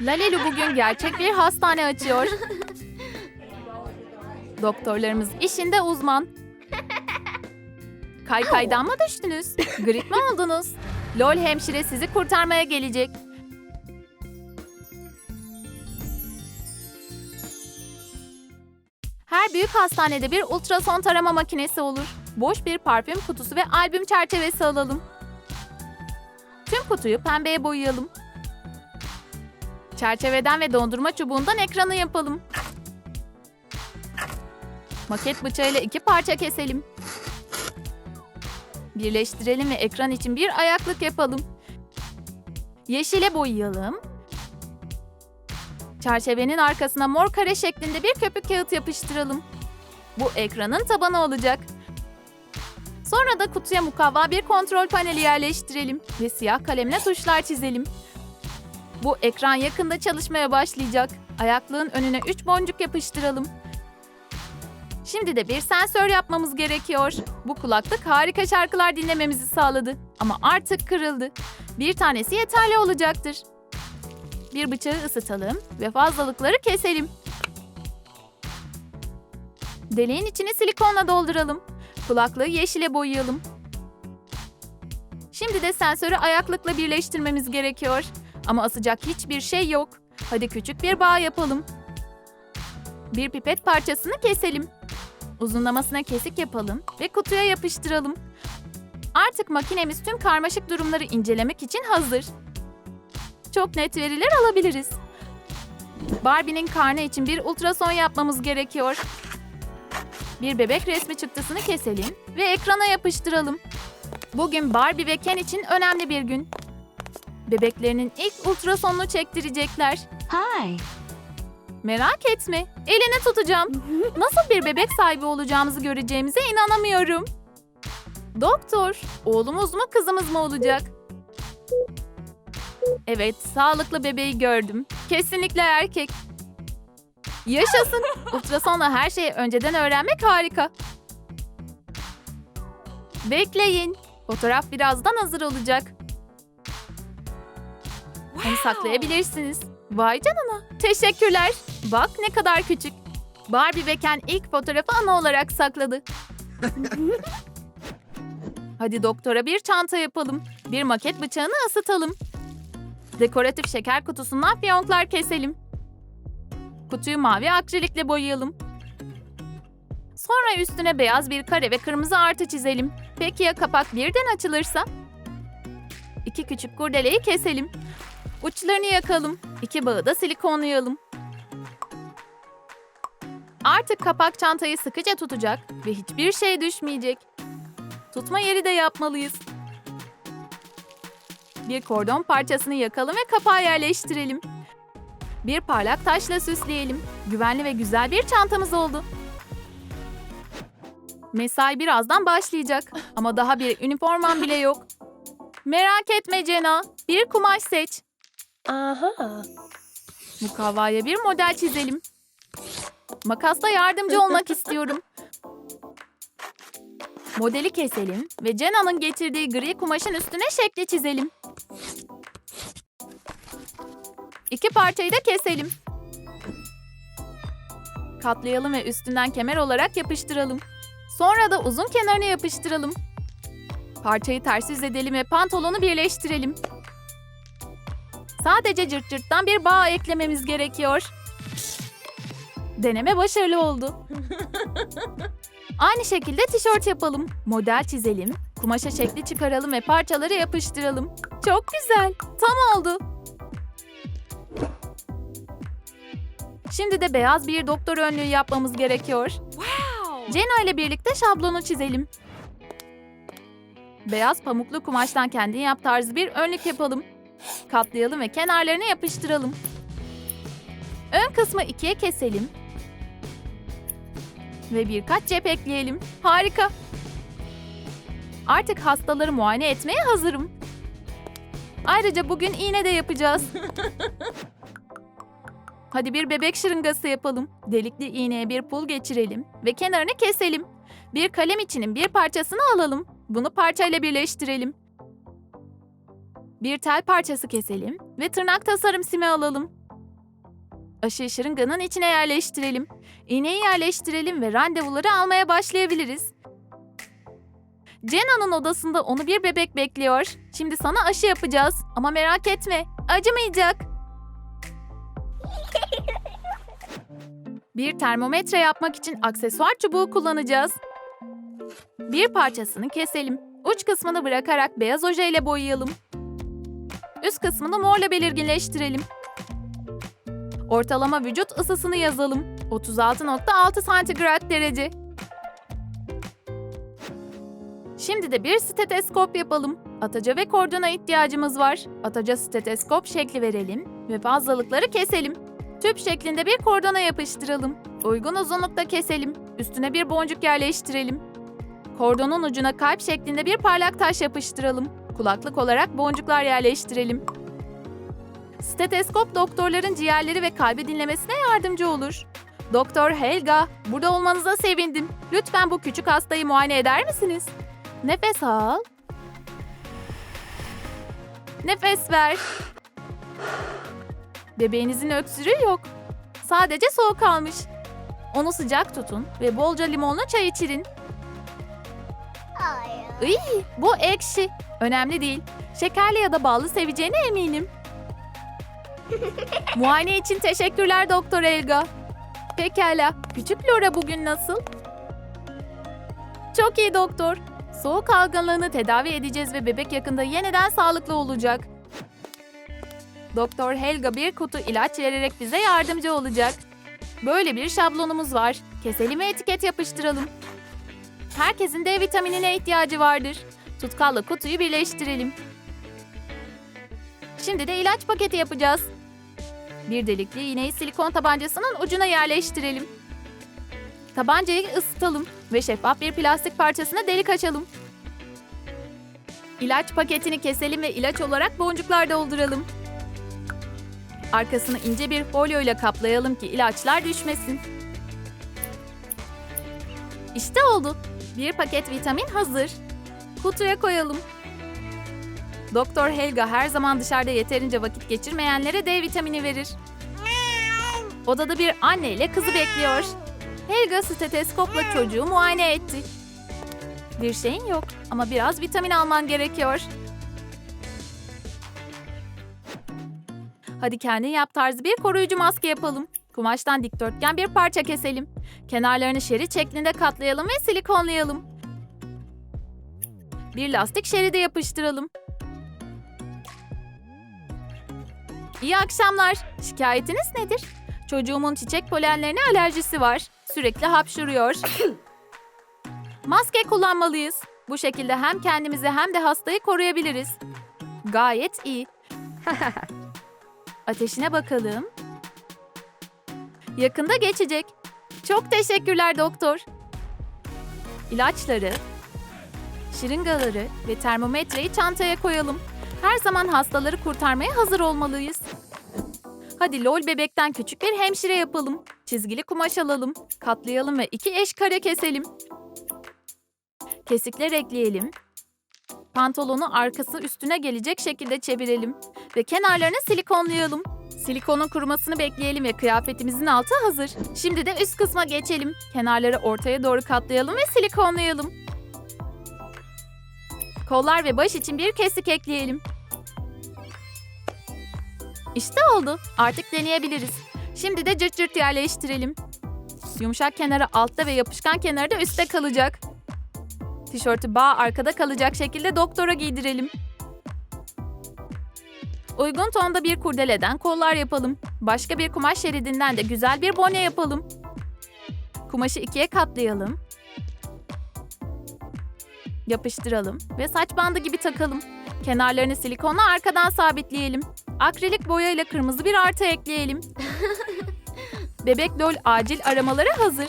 Lalelu bugün gerçek bir hastane açıyor. Doktorlarımız işinde uzman. Kaykaydan mı düştünüz? Grip mi oldunuz? Lol hemşire sizi kurtarmaya gelecek. Her büyük hastanede bir ultrason tarama makinesi olur. Boş bir parfüm kutusu ve albüm çerçevesi alalım. Tüm kutuyu pembeye boyayalım. Çerçeveden ve dondurma çubuğundan ekranı yapalım. Maket bıçağıyla iki parça keselim. Birleştirelim ve ekran için bir ayaklık yapalım. Yeşile boyayalım. Çerçevenin arkasına mor kare şeklinde bir köpük kağıt yapıştıralım. Bu ekranın tabanı olacak. Sonra da kutuya mukavva bir kontrol paneli yerleştirelim ve siyah kalemle tuşlar çizelim. Bu ekran yakında çalışmaya başlayacak. Ayaklığın önüne 3 boncuk yapıştıralım. Şimdi de bir sensör yapmamız gerekiyor. Bu kulaklık harika şarkılar dinlememizi sağladı. Ama artık kırıldı. Bir tanesi yeterli olacaktır. Bir bıçağı ısıtalım ve fazlalıkları keselim. Deliğin içini silikonla dolduralım. Kulaklığı yeşile boyayalım. Şimdi de sensörü ayaklıkla birleştirmemiz gerekiyor. Ama asacak hiçbir şey yok. Hadi küçük bir bağ yapalım. Bir pipet parçasını keselim. Uzunlamasına kesik yapalım ve kutuya yapıştıralım. Artık makinemiz tüm karmaşık durumları incelemek için hazır. Çok net veriler alabiliriz. Barbie'nin karnı için bir ultrason yapmamız gerekiyor. Bir bebek resmi çıktısını keselim ve ekrana yapıştıralım. Bugün Barbie ve Ken için önemli bir gün. Bebeklerinin ilk ultrasonunu çektirecekler. Hi. Merak etme, elini tutacağım. Nasıl bir bebek sahibi olacağımızı göreceğimize inanamıyorum. Doktor, oğlumuz mu kızımız mı olacak? Evet, sağlıklı bebeği gördüm. Kesinlikle erkek. Yaşasın. Ultrasonla her şeyi önceden öğrenmek harika. Bekleyin. Fotoğraf birazdan hazır olacak. Onu saklayabilirsiniz. Vay canına. Teşekkürler. Bak ne kadar küçük. Barbie ve Ken ilk fotoğrafı ana olarak sakladı. Hadi doktora bir çanta yapalım. Bir maket bıçağını ısıtalım. Dekoratif şeker kutusundan fiyonklar keselim. Kutuyu mavi akrilikle boyayalım. Sonra üstüne beyaz bir kare ve kırmızı artı çizelim. Peki ya kapak birden açılırsa? İki küçük kurdeleyi keselim. Uçlarını yakalım. İki bağı da silikonlayalım. Artık kapak çantayı sıkıca tutacak ve hiçbir şey düşmeyecek. Tutma yeri de yapmalıyız. Bir kordon parçasını yakalım ve kapağı yerleştirelim. Bir parlak taşla süsleyelim. Güvenli ve güzel bir çantamız oldu. Mesai birazdan başlayacak ama daha bir üniformam bile yok. Merak etme Cena, bir kumaş seç. Aha. Mukavvaya bir model çizelim. Makasla yardımcı olmak istiyorum. Modeli keselim ve Cenna'nın getirdiği gri kumaşın üstüne şekli çizelim. İki parçayı da keselim. Katlayalım ve üstünden kemer olarak yapıştıralım. Sonra da uzun kenarını yapıştıralım. Parçayı ters yüz edelim ve pantolonu birleştirelim. Sadece cırt cırttan bir bağ eklememiz gerekiyor. Deneme başarılı oldu. Aynı şekilde tişört yapalım. Model çizelim. Kumaşa şekli çıkaralım ve parçaları yapıştıralım. Çok güzel. Tam oldu. Şimdi de beyaz bir doktor önlüğü yapmamız gerekiyor. Cena ile birlikte şablonu çizelim. Beyaz pamuklu kumaştan kendin yap tarzı bir önlük yapalım. Katlayalım ve kenarlarını yapıştıralım. Ön kısmı ikiye keselim. Ve birkaç cep ekleyelim. Harika. Artık hastaları muayene etmeye hazırım. Ayrıca bugün iğne de yapacağız. Hadi bir bebek şırıngası yapalım. Delikli iğneye bir pul geçirelim ve kenarını keselim. Bir kalem içinin bir parçasını alalım. Bunu parçayla birleştirelim. Bir tel parçası keselim ve tırnak tasarım simi alalım. Aşıyı şırınganın içine yerleştirelim. İğneyi yerleştirelim ve randevuları almaya başlayabiliriz. Cenna'nın odasında onu bir bebek bekliyor. Şimdi sana aşı yapacağız. Ama merak etme, acımayacak. Bir termometre yapmak için aksesuar çubuğu kullanacağız. Bir parçasını keselim. Uç kısmını bırakarak beyaz oje ile boyayalım. Üst kısmını morla belirginleştirelim. Ortalama vücut ısısını yazalım. 36.6 santigrat derece. Şimdi de bir steteskop yapalım. Ataca ve kordona ihtiyacımız var. Ataca steteskop şekli verelim ve fazlalıkları keselim. Tüp şeklinde bir kordona yapıştıralım. Uygun uzunlukta keselim. Üstüne bir boncuk yerleştirelim. Kordonun ucuna kalp şeklinde bir parlak taş yapıştıralım. Kulaklık olarak boncuklar yerleştirelim. Steteskop doktorların ciğerleri ve kalbi dinlemesine yardımcı olur. Doktor Helga, burada olmanıza sevindim. Lütfen bu küçük hastayı muayene eder misiniz? Nefes al. Nefes ver. Bebeğinizin öksürüğü yok. Sadece soğuk almış. Onu sıcak tutun ve bolca limonlu çay içirin. Iy, bu ekşi. Önemli değil. Şekerli ya da ballı seveceğine eminim. Muayene için teşekkürler Doktor Elga. Pekala. Küçük Laura bugün nasıl? Çok iyi doktor. Soğuk algınlığını tedavi edeceğiz ve bebek yakında yeniden sağlıklı olacak. Doktor Helga bir kutu ilaç vererek bize yardımcı olacak. Böyle bir şablonumuz var. Keselim ve etiket yapıştıralım. Herkesin D vitaminine ihtiyacı vardır. Tutkalla kutuyu birleştirelim. Şimdi de ilaç paketi yapacağız. Bir delikli iğneyi silikon tabancasının ucuna yerleştirelim. Tabancayı ısıtalım ve şeffaf bir plastik parçasına delik açalım. İlaç paketini keselim ve ilaç olarak boncuklar dolduralım. Arkasını ince bir folyo ile kaplayalım ki ilaçlar düşmesin. İşte oldu. Bir paket vitamin hazır. Kutuya koyalım. Doktor Helga her zaman dışarıda yeterince vakit geçirmeyenlere D vitamini verir. Odada bir anne ile kızı bekliyor. Helga steteskopla çocuğu muayene etti. Bir şeyin yok ama biraz vitamin alman gerekiyor. Hadi kendin yap tarzı bir koruyucu maske yapalım. Kumaştan dikdörtgen bir parça keselim. Kenarlarını şerit şeklinde katlayalım ve silikonlayalım. Bir lastik şeridi yapıştıralım. İyi akşamlar. Şikayetiniz nedir? Çocuğumun çiçek polenlerine alerjisi var. Sürekli hapşuruyor. Maske kullanmalıyız. Bu şekilde hem kendimizi hem de hastayı koruyabiliriz. Gayet iyi. Ateşine bakalım. Yakında geçecek. Çok teşekkürler doktor. İlaçları, şırıngaları ve termometreyi çantaya koyalım. Her zaman hastaları kurtarmaya hazır olmalıyız. Hadi lol bebekten küçük bir hemşire yapalım. Çizgili kumaş alalım, katlayalım ve iki eş kare keselim. Kesikler ekleyelim. Pantolonu arkası üstüne gelecek şekilde çevirelim ve kenarlarını silikonlayalım. Silikonun kurumasını bekleyelim ve kıyafetimizin altı hazır. Şimdi de üst kısma geçelim. Kenarları ortaya doğru katlayalım ve silikonlayalım. Kollar ve baş için bir kesik ekleyelim. İşte oldu. Artık deneyebiliriz. Şimdi de cırt cırt yerleştirelim. Yumuşak kenarı altta ve yapışkan kenarı da üstte kalacak. Tişörtü bağ arkada kalacak şekilde doktora giydirelim. Uygun tonda bir kurdeleden kollar yapalım. Başka bir kumaş şeridinden de güzel bir bone yapalım. Kumaşı ikiye katlayalım. Yapıştıralım ve saç bandı gibi takalım. Kenarlarını silikonla arkadan sabitleyelim. Akrilik boya ile kırmızı bir artı ekleyelim. Bebek lol acil aramaları hazır.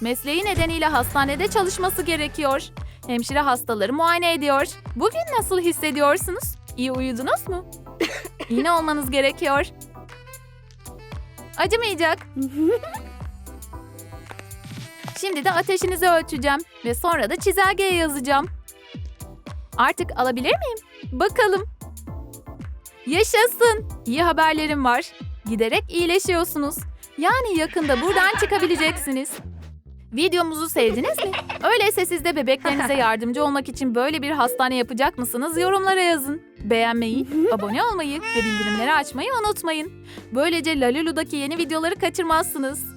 Mesleği nedeniyle hastanede çalışması gerekiyor. Hemşire hastaları muayene ediyor. Bugün nasıl hissediyorsunuz? İyi uyudunuz mu? Yine olmanız gerekiyor. Acımayacak. Şimdi de ateşinizi ölçeceğim ve sonra da çizelgeye yazacağım. Artık alabilir miyim? Bakalım. Yaşasın. İyi haberlerim var. Giderek iyileşiyorsunuz. Yani yakında buradan çıkabileceksiniz. Videomuzu sevdiniz mi? Öyleyse siz de bebeklerinize yardımcı olmak için böyle bir hastane yapacak mısınız? Yorumlara yazın. Beğenmeyi, abone olmayı ve bildirimleri açmayı unutmayın. Böylece Lalulu'daki yeni videoları kaçırmazsınız.